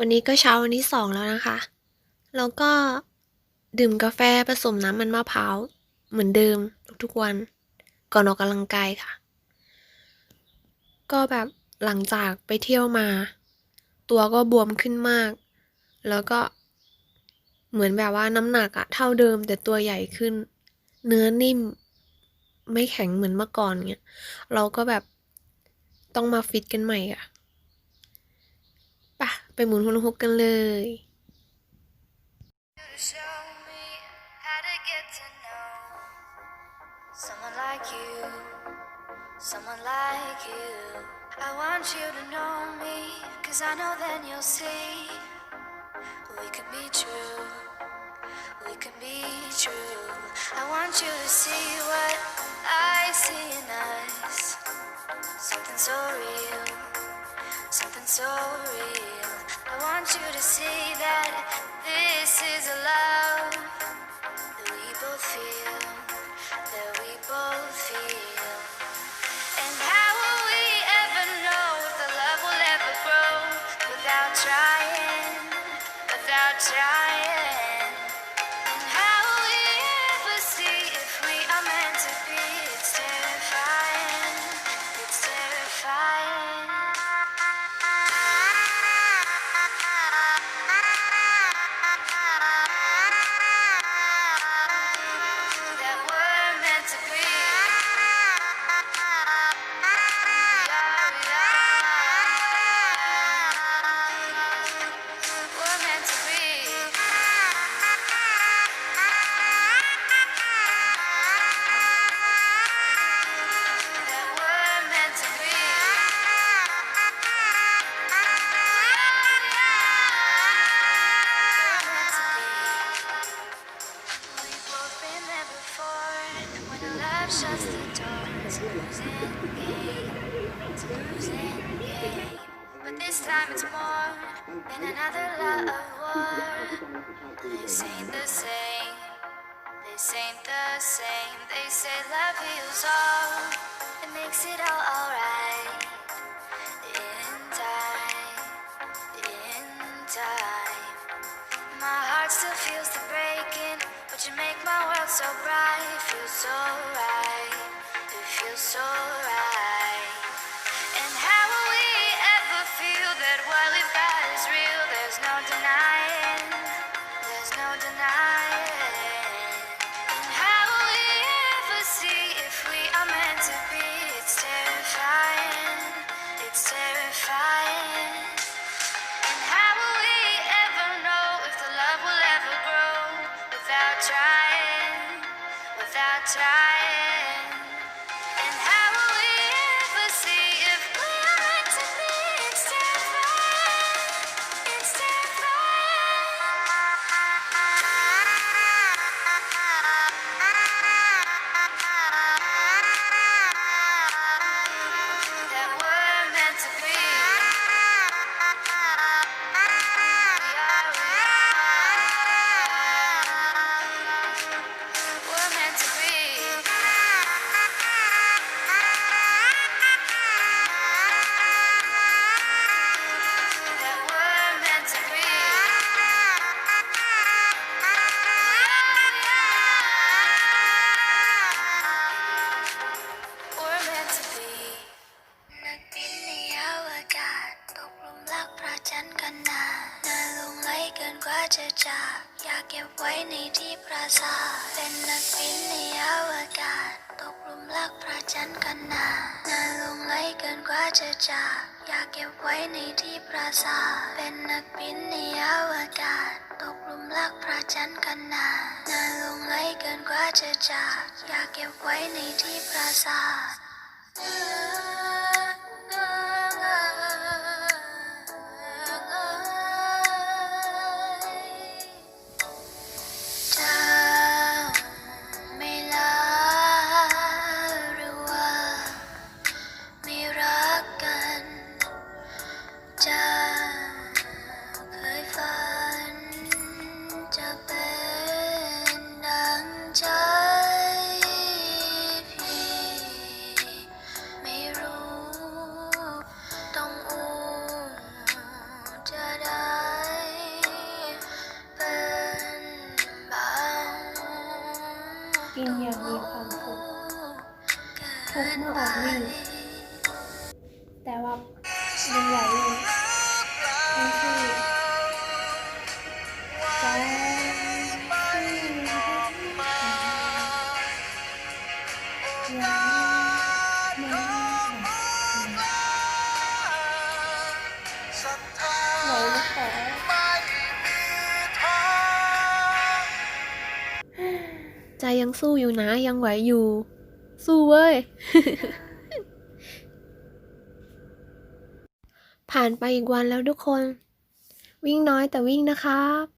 วันนี้ก็เช้าวันที่สองแล้วนะคะ แล้วก็ดื่มกาแฟผสมน้ำมันมะพร้าว เหมือนเดิมทุกๆวัน ก่อนออกกำลังกายค่ะ ก็แบบหลังจากไปเที่ยวมา ตัวก็บวมขึ้นมาก แล้วก็เหมือนแบบว่าน้ำหนักอะเท่าเดิมแต่ตัวใหญ่ขึ้น เนื้อนิ่ม ไม่แข็งเหมือนเมื่อก่อนเงี้ย เราก็แบบต้องมาฟิตกันใหม่อะ ปะไปหมุนฮุลาฮุปกันเลย to show me how to get to know someone like you, someone like you. I want you to know me, cause I know then you'll see we can be true, we can be true. I want you to see what I see in us, something so real something so real. You to see that this is a But this time it's more than another love war. This ain't the same. This ain't the same. They say love heals all. It makes it all alright. In time. In time. My heart still feels the breaking, but you make my world so bright. Feels so right, it feels so trying, without trying? จะจากอยากเก็บไว้ในที่ปราสาทเป็นนักบินในอวกาศ ตกหลุมรักพระจันทร์กันนาน่าหลงไหลเกินกว่าจะจากอยากเก็บไว้ในที่ปราสาทเป็นนักบินในอวกาศ ตกหลุมรักพระจันทร์กันนาน่าหลงไหลเกินกว่าจะจากอยากเก็บไว้ในที่ปราสาท กินอย่างมีความสุขทุกเมื่อออกวิ่งแต่ว่ามังไหวอยู่ไม่ใช่ ยังสู้อยู่นะ ยังไหวอยู่ สู้เว้ย ผ่านไปอีกวันแล้วทุกคน วิ่งน้อยแต่วิ่งนะครับ